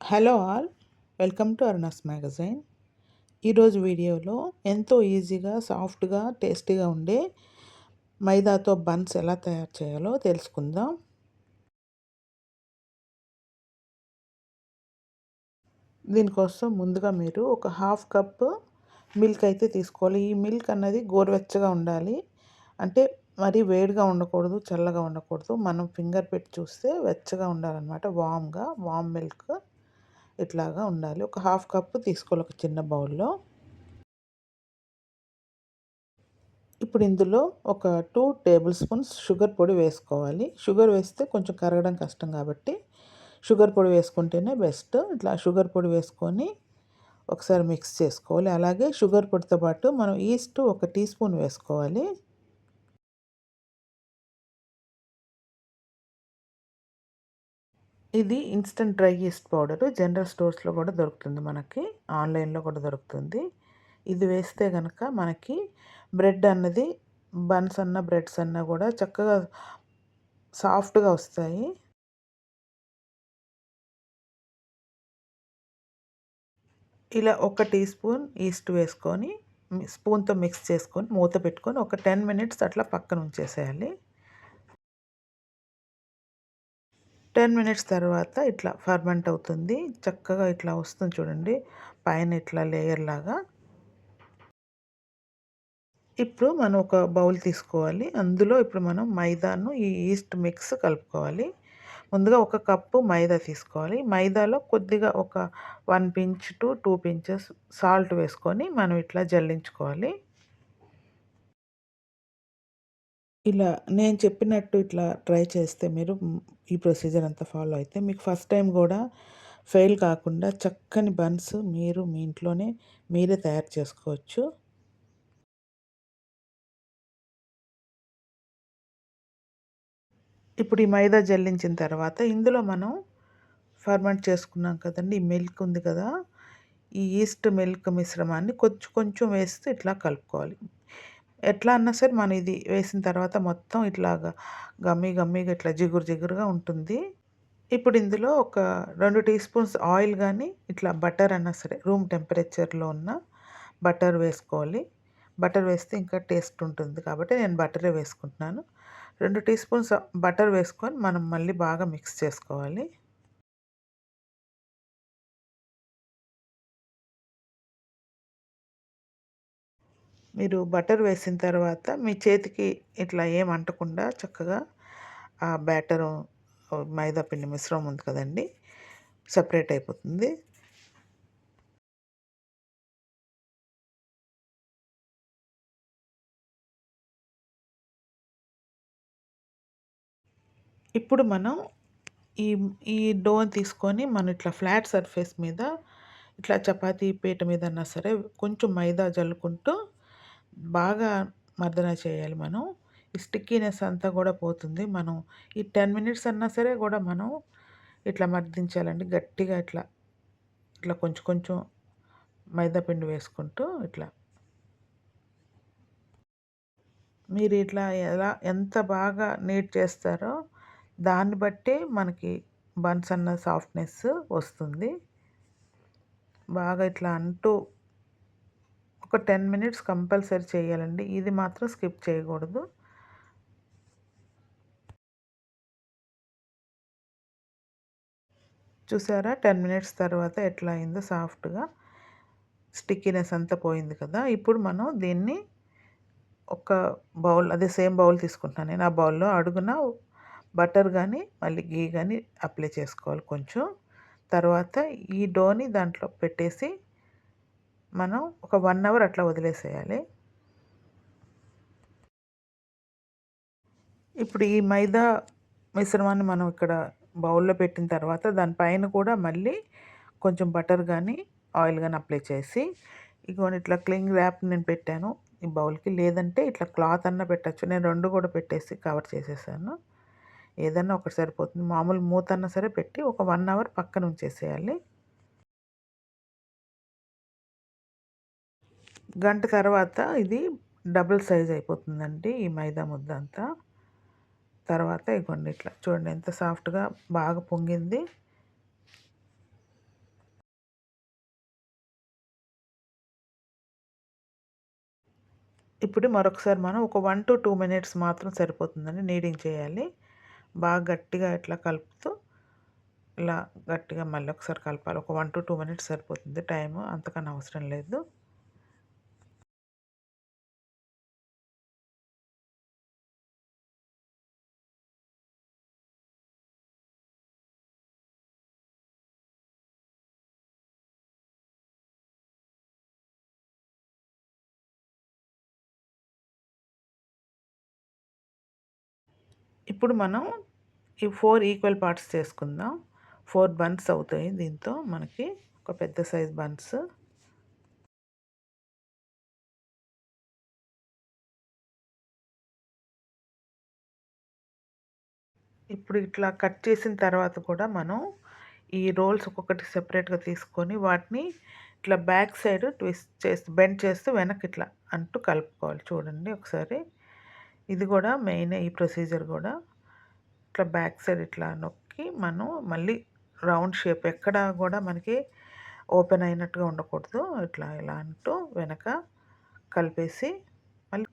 Hello all welcome to Aruna's magazine. ఈరోజు వీడియోలో ఎంతో ఈజీగా సాఫ్ట్గా టేస్టీగా ఉండే మైదాతో బన్స్ ఎలా తయారు చేయాలో తెలుసుకుందాం. దీనికోసం ముందుగా మీరు ఒక హాఫ్ కప్ మిల్క్ అయితే తీసుకోవాలి. ఈ మిల్క్ అన్నది గోరువెచ్చగా ఉండాలి. అంటే మరీ వేడిగా ఉండకూడదు చల్లగా ఉండకూడదు. మనం ఫింగర్ పెట్టి చూస్తే వెచ్చగా ఉండాలన్నమాట వామ్గా వామ్ మిల్క్. ఇట్లాగా ఉండాలి. ఒక హాఫ్ కప్పు తీసుకోవాలి ఒక చిన్న బౌల్లో. ఇప్పుడు ఇందులో ఒక టూ టేబుల్ స్పూన్స్ షుగర్ పొడి వేసుకోవాలి. షుగర్ వేస్తే కొంచెం కరగడం కష్టం కాబట్టి షుగర్ పొడి వేసుకుంటేనే బెస్ట్. ఇట్లా షుగర్ పొడి వేసుకొని ఒకసారి మిక్స్ చేసుకోవాలి. అలాగే షుగర్ పొడితో పాటు మనం ఈస్ట్ ఒక టీ స్పూన్ వేసుకోవాలి. ఇది instant dry yeast powder general స్టోర్స్లో కూడా దొరుకుతుంది మనకి ఆన్లైన్లో కూడా దొరుకుతుంది. ఇది వేస్తే కనుక మనకి బ్రెడ్ అన్నది బన్స్ అన్న బ్రెడ్స్ అన్న కూడా చక్కగా సాఫ్ట్గా వస్తాయి. ఇలా ఒక టీ స్పూన్ ఈస్ట్ వేసుకొని స్పూన్తో మిక్స్ చేసుకొని మూత పెట్టుకొని ఒక టెన్ మినిట్స్ అట్లా పక్కన ఉంచేసేయాలి. టెన్ మినిట్స్ తర్వాత ఇట్లా ఫర్మెంట్ అవుతుంది. చక్కగా ఇట్లా వస్తుంది చూడండి. పైన ఇట్లా లేయర్ లాగా. ఇప్పుడు మనం ఒక బౌల్ తీసుకోవాలి. అందులో ఇప్పుడు మనం మైదాను ఈ ఈస్ట్ మిక్స్ కలుపుకోవాలి. ముందుగా ఒక కప్పు మైదా తీసుకోవాలి. మైదాలో కొద్దిగా ఒక one pinch to two pinches salt వేసుకొని మనం ఇట్లా జల్లించుకోవాలి. ఇలా నేను చెప్పినట్టు ఇట్లా ట్రై చేస్తే మీరు ఈ ప్రొసీజర్ అంతా ఫాలో అయితే మీకు ఫస్ట్ టైం కూడా ఫెయిల్ కాకుండా చక్కని బన్స్ మీరు మీ ఇంట్లోనే మీరే తయారు చేసుకోవచ్చు. ఇప్పుడు ఈ మైదా జల్లించిన తర్వాత ఇందులో మనం ఫర్మెంట్ చేసుకున్నాం కదండి ఈ మిల్క్ ఉంది కదా ఈ ఈస్ట్ మిల్క్ మిశ్రమాన్ని కొంచెం కొంచెం వేస్తూ ఇట్లా కలుపుకోవాలి. ఎట్లా అన్నా సరే మనం ఇది వేసిన తర్వాత మొత్తం ఇట్లాగా గమ్మి గమ్మిగా ఇట్లా జిగురు జిగురుగా ఉంటుంది. ఇప్పుడు ఇందులో ఒక రెండు టీ స్పూన్స్ ఆయిల్ కానీ ఇట్లా బటర్ అన్నా సరే రూమ్ టెంపరేచర్లో ఉన్న బటర్ వేసుకోవాలి. బటర్ వేస్తే ఇంకా టేస్ట్ ఉంటుంది కాబట్టి నేను బటరే వేసుకుంటున్నాను. రెండు టీ స్పూన్స్ బటర్ వేసుకొని మనం మళ్ళీ బాగా మిక్స్ చేసుకోవాలి. మీరు బటర్ వేసిన తర్వాత మీ చేతికి ఇట్లా ఏం అంటకుండా చక్కగా ఆ బ్యాటరు మైదా పిండి మిశ్రమం ఉంది కదండి సపరేట్ అయిపోతుంది. ఇప్పుడు మనం ఈ ఈ డోన్ తీసుకొని మనం ఇట్లా ఫ్లాట్ సర్ఫేస్ మీద ఇట్లా చపాతీ పీట మీద అన్నా సరే కొంచెం మైదా జల్లుకుంటూ బాగా మర్దన చేయాలి మనం. ఈ స్టిక్కీనెస్ అంతా కూడా పోతుంది. మనం ఈ టెన్ మినిట్స్ అన్నా సరే కూడా మనం ఇట్లా మర్దించాలండి. గట్టిగా ఇట్లా ఇట్లా కొంచెం కొంచెం మైదాపిండి వేసుకుంటూ ఇట్లా. మీరు ఇట్లా ఎలా ఎంత బాగా నీట్ చేస్తారో దాన్ని బట్టి మనకి బన్స్ అన్న సాఫ్ట్నెస్ వస్తుంది. బాగా ఇట్లా అంటూ ఒక టెన్ మినిట్స్ కంపల్సరీ చేయాలండి. ఇది మాత్రం స్కిప్ చేయకూడదు. చూసారా? టెన్ మినిట్స్ తర్వాత ఎట్లా అయిందో సాఫ్ట్గా. స్టిక్కీనెస్ అంతా పోయింది కదా. ఇప్పుడు మనం దీన్ని ఒక బౌల్ అదే సేమ్ బౌల్ తీసుకుంటున్నాను నేను. ఆ బౌల్లో అడుగున బటర్ కానీ మళ్ళీ గీ కానీ అప్లై చేసుకోవాలి కొంచెం. తర్వాత ఈ డోని దాంట్లో పెట్టేసి మనం ఒక వన్ అవర్ అట్లా వదిలేసేయాలి. ఇప్పుడు ఈ మైదా మిశ్రమాన్ని మనం ఇక్కడ బౌల్లో పెట్టిన తర్వాత దానిపైన కూడా మళ్ళీ కొంచెం బటర్ కానీ ఆయిల్ కానీ అప్లై చేసి ఇగోని ఇట్లా క్లింగ్ ర్యాప్ నేను పెట్టాను ఈ బౌల్కి. లేదంటే ఇట్లా క్లాత్ అన్న పెట్టచ్చు. నేను రెండు కూడా పెట్టేసి కవర్ చేసేసాను. ఏదన్నా ఒకటి సరిపోతుంది. మామూలు మూత అన్నా సరే పెట్టి ఒక వన్ అవర్ పక్కన ఉంచేసేయాలి. గంట తర్వాత ఇది డబుల్ సైజ్ అయిపోతుందండి ఈ మైదా ముద్ద అంతా. తర్వాత ఇగోండి ఇట్లా చూడండి ఎంత సాఫ్ట్గా బాగా పొంగింది. ఇప్పుడు మరొకసారి మనం ఒక వన్ టు టూ మినిట్స్ మాత్రం సరిపోతుందని నీడింగ్ చేయాలి. బాగా గట్టిగా ఇట్లా కలుపుతూ ఇలా గట్టిగా మళ్ళీ ఒకసారి కలపాలి. ఒక వన్ టు టూ మినిట్స్ సరిపోతుంది టైము అంతకన్నా అవసరం లేదు. ఇప్పుడు మనం ఈ ఫోర్ ఈక్వల్ పార్ట్స్ చేసుకుందాం. ఫోర్ బన్స్ అవుతాయి దీంతో మనకి ఒక పెద్ద సైజ్ బన్స్ ఇప్పుడు ఇట్లా కట్ చేసిన తర్వాత కూడా మనం ఈ రోల్స్ ఒక్కొక్కటి సెపరేట్గా తీసుకొని వాటిని ఇట్లా బ్యాక్ సైడ్ ట్విస్ట్ చేస్తూ బెండ్ చేస్తూ వెనక్కి ఇట్లా అంటూ కలుపుకోవాలి. చూడండి ఒకసారి. ఇది కూడా మెయిన్ ఈ ప్రొసీజర్ కూడా. ఇట్లా బ్యాక్ సైడ్ ఇట్లా నొక్కి మనం మళ్ళీ రౌండ్ షేప్ ఎక్కడ కూడా మనకి ఓపెన్ అయినట్టుగా ఉండకూడదు. ఇట్లా ఇలా అంటూ వెనక కలిపేసి మళ్ళీ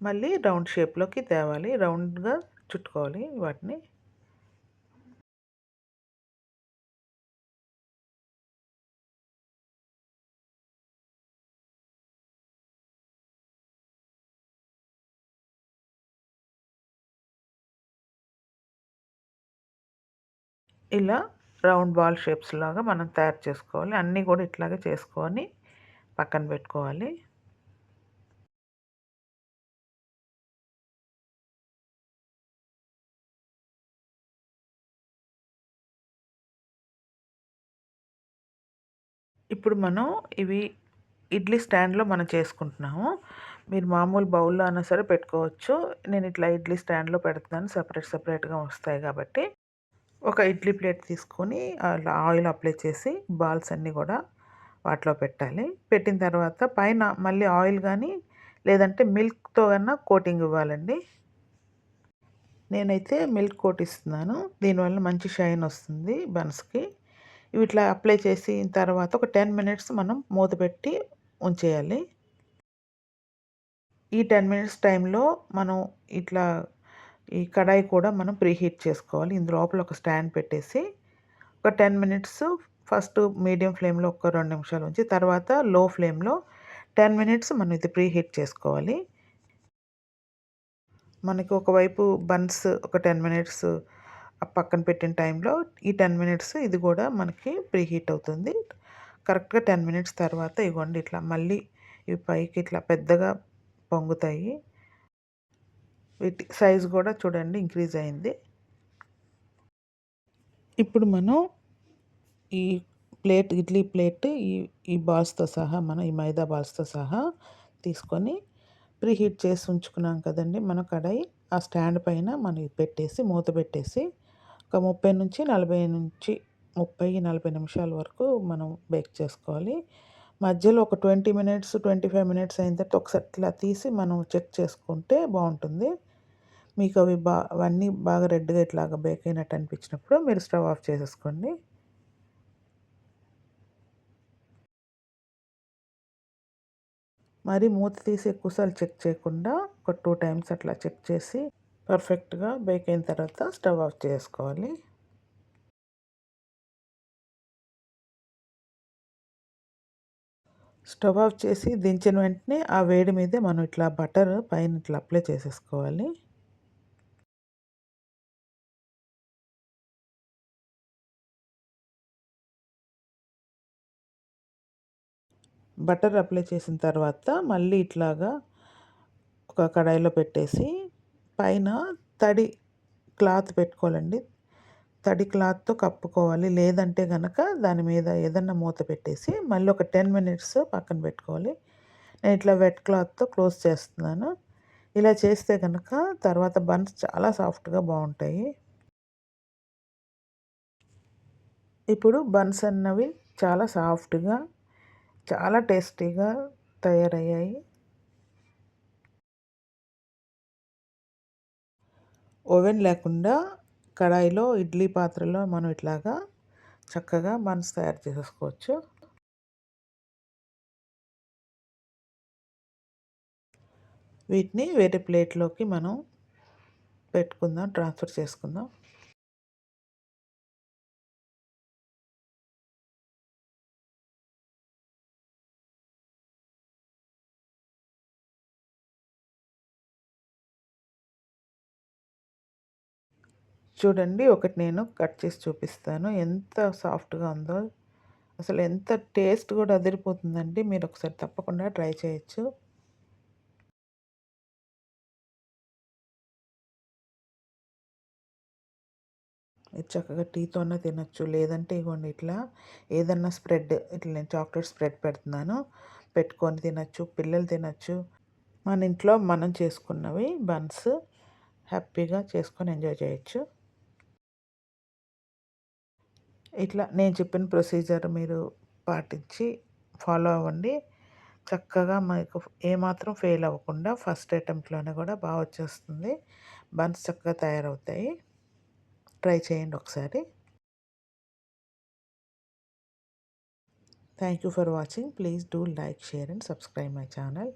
మళ్ళీ రౌండ్ షేప్లోకి తేవాలి. రౌండ్గా చుట్టుకోవాలి వాటిని. ఇలా రౌండ్ బాల్ షేప్స్ లాగా మనం తయారు చేసుకోవాలి. అన్నీ కూడా ఇట్లాగే చేసుకొని పక్కన పెట్టుకోవాలి. ఇప్పుడు మనం ఇవి ఇడ్లీ స్టాండ్లో మనం చేసుకుంటున్నాము. మీరు మామూలు బౌల్లో అయినా సరే పెట్టుకోవచ్చు. నేను ఇట్లా ఇడ్లీ స్టాండ్లో పెడుతున్నాను. సపరేట్ సపరేట్గా వస్తాయి కాబట్టి. ఒక ఇడ్లీ ప్లేట్ తీసుకొని ఆయిల్ అప్లై చేసి బాల్స్ అన్నీ కూడా వాటిలో పెట్టాలి. పెట్టిన తర్వాత పైన మళ్ళీ ఆయిల్ కానీ లేదంటే మిల్క్తో కన్నా కోటింగ్ ఇవ్వాలండి. నేనైతే మిల్క్ కోట్ ఇస్తున్నాను. దీనివల్ల మంచి షైన్ వస్తుంది బన్స్కి. ఇట్లా అప్లై చేసిన తర్వాత ఒక టెన్ మినిట్స్ మనం మూత పెట్టి ఉంచేయాలి. ఈ టెన్ మినిట్స్ టైంలో మనం ఇట్లా ఈ కడాయి కూడా మనం ప్రీహీట్ చేసుకోవాలి. ఇందు లోపల ఒక స్టాండ్ పెట్టేసి ఒక టెన్ మినిట్స్ ఫస్ట్ మీడియం ఫ్లేమ్లో ఒక రెండు నిమిషాలు ఉంచి తర్వాత లో ఫ్లేమ్లో టెన్ మినిట్స్ మనం ఇది ప్రీహీట్ చేసుకోవాలి. మనకి ఒకవైపు బన్స్ ఒక టెన్ మినిట్స్ పక్కన పెట్టిన టైంలో ఈ టెన్ మినిట్స్ ఇది కూడా మనకి ప్రీహీట్ అవుతుంది. కరెక్ట్గా టెన్ మినిట్స్ తర్వాత ఇవ్వండి ఇట్లా మళ్ళీ ఇవి పైకి ఇట్లా పెద్దగా పొంగుతాయి. వీటి సైజ్ కూడా చూడండి ఇంక్రీజ్ అయింది. ఇప్పుడు మనం ఈ ప్లేట్ ఇడ్లీ ప్లేట్ ఈ ఈ బాల్స్తో సహా మనం ఈ మైదా బాల్స్తో సహా తీసుకొని ప్రీహీట్ చేసి ఉంచుకున్నాం కదండి మన కడాయి. ఆ స్టాండ్ పైన మనం పెట్టేసి మూత పెట్టేసి ఒక ముప్పై నుంచి నలభై నుంచి ముప్పై నలభై నిమిషాల వరకు మనం బేక్ చేసుకోవాలి. మధ్యలో ఒక twenty minutes twenty five minutes అయిన తర్వాత ఒకసారి ఇట్లా తీసి మనం చెక్ చేసుకుంటే బాగుంటుంది. మీకు అవి బా అవన్నీ బాగా రెడ్గా ఇట్లాగా బేక్ అయినట్టు అనిపించినప్పుడు మీరు స్టవ్ ఆఫ్ చేసేసుకోండి. మరి మూత తీసి ఎక్కువసార్లు చెక్ చేయకుండా ఒక టూ టైమ్స్ అట్లా చెక్ చేసి పర్ఫెక్ట్గా బేక్ అయిన తర్వాత స్టవ్ ఆఫ్ చేసుకోవాలి. స్టవ్ ఆఫ్ చేసి దించిన వెంటనే ఆ వేడి మీదే మనం ఇట్లా బటర్ పైన ఇట్లా అప్లై చేసేసుకోవాలి. బటర్ అప్లై చేసిన తర్వాత మళ్ళీ ఇట్లాగా ఒక కడాయిలో పెట్టేసి పైన తడి క్లాత్ పెట్టుకోవాలండి. తడి క్లాత్తో కప్పుకోవాలి. లేదంటే కనుక దాని మీద ఏదన్నా మూత పెట్టేసి మళ్ళీ ఒక టెన్ మినిట్స్ పక్కన పెట్టుకోవాలి. నేను ఇట్లా వెట్ క్లాత్తో క్లోజ్ చేస్తున్నాను. ఇలా చేస్తే కనుక తర్వాత బన్స్ చాలా సాఫ్ట్గా బాగుంటాయి. ఇప్పుడు బన్స్ అన్నవి చాలా సాఫ్ట్గా చాలా టేస్టీగా తయారయ్యాయి. ఓవెన్ లేకుండా కడాయిలో ఇడ్లీ పాత్రలో మనం ఇట్లాగా చక్కగా మనసు తయారు చేసేసుకోవచ్చు వీటిని వేరే ప్లేట్లోకి మనం పెట్టుకుందాం ట్రాన్స్ఫర్ చేసుకుందాం. చూడండి ఒకటి నేను కట్ చేసి చూపిస్తాను. ఎంత సాఫ్ట్గా ఉందో. అసలు ఎంత టేస్ట్ కూడా అదిరిపోతుందండి. మీరు ఒకసారి తప్పకుండా ట్రై చేయొచ్చు. ఇది చక్కగా టీతోనే తినొచ్చు. లేదంటే ఇవ్వండి ఇట్లా ఏదన్నా స్ప్రెడ్ ఇట్లా నేను చాక్లెట్ స్ప్రెడ్ పెడుతున్నాను. పెట్టుకొని తినచ్చు పిల్లలు తినచ్చు. మన ఇంట్లో మనం చేసుకున్నవి బన్స్ హ్యాపీగా చేసుకొని ఎంజాయ్ చేయొచ్చు. ఇట్లా నేను చెప్పిన ప్రొసీజర్ మీరు పాటించి ఫాలో అవ్వండి. చక్కగా మీకు ఏమాత్రం ఫెయిల్ అవ్వకుండా ఫస్ట్ అటెంప్ట్లోనే కూడా బాగా వచ్చేస్తుంది. బన్స్ చక్కగా తయారవుతాయి. ట్రై చేయండి ఒకసారి. Thank you for watching please do like share and subscribe my channel